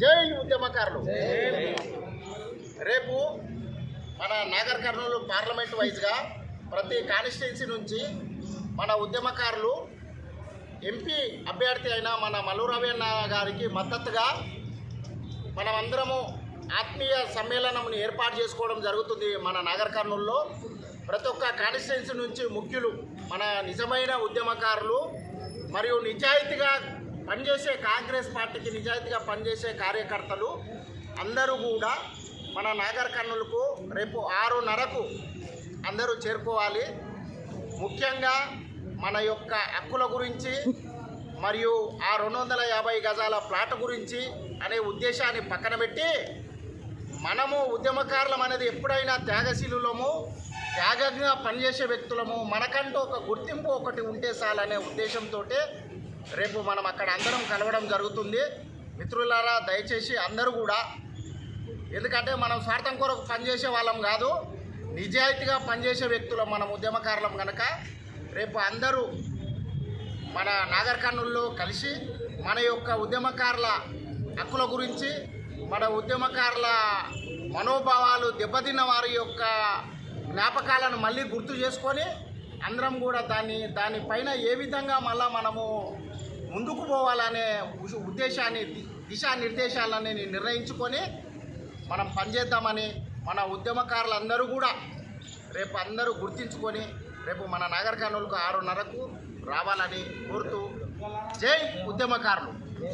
జై ఉద్యమకారులు రేపు మన నాగర్ కర్నూలు పార్లమెంట్ వైజ్గా ప్రతి కాన్స్టిట్యున్సీ నుంచి మన ఉద్యమకారులు ఎంపీ అభ్యర్థి అయిన మన మల్లు రవీణ గారికి మద్దతుగా మనమందరము ఆత్మీయ సమ్మేళనంని ఏర్పాటు చేసుకోవడం జరుగుతుంది మన నాగర్ కర్నూలులో. ప్రతి ఒక్క కాన్స్టిట్యున్సీ నుంచి ముఖ్యులు మన నిజమైన ఉద్యమకారులు మరియు నిజాయితీగా పనిచేసే కాంగ్రెస్ పార్టీకి నిజాయితీగా పనిచేసే కార్యకర్తలు అందరూ కూడా మన నాగర్ కర్నూలుకు రేపు ఆరున్నరకు అందరూ చేరుకోవాలి. ముఖ్యంగా మన యొక్క హక్కుల గురించి మరియు ఆ రెండు వందల యాభై గజాల ప్లాట్ గురించి అనే ఉద్దేశాన్ని పక్కన పెట్టి మనము ఉద్యమకారులం అనేది ఎప్పుడైనా త్యాగశీలులము త్యాగంగా పనిచేసే వ్యక్తులము మనకంటూ ఒక గుర్తింపు ఒకటి ఉంటే చాలనే ఉద్దేశంతో రేపు మనం అక్కడ అందరం కలవడం జరుగుతుంది. మిత్రులారా దయచేసి అందరూ కూడా ఎందుకంటే మనం స్వార్థం కొరకు పనిచేసే వాళ్ళం కాదు నిజాయితీగా పనిచేసే వ్యక్తులం మనం ఉద్యమకారులం కనుక రేపు అందరూ మన నాగర్ కర్నూల్లో కలిసి మన యొక్క ఉద్యమకారుల హక్కుల గురించి మన ఉద్యమకారుల మనోభావాలు దెబ్బతిన్న వారి యొక్క జ్ఞాపకాలను మళ్ళీ గుర్తు చేసుకొని అందరం కూడా దాన్ని దానిపైన ఏ విధంగా మళ్ళా మనము ముందుకు పోవాలనే ఉష్- ఉద్దేశాన్ని దిశానిర్దేశాలని నిర్ణయించుకొని మనం పనిచేద్దామని మన ఉద్యమకారులందరూ కూడా రేపు అందరూ గుర్తించుకొని రేపు మన నాగర్ ఆరున్నరకు రావాలని కోరుతూ జై ఉద్యమకారులు.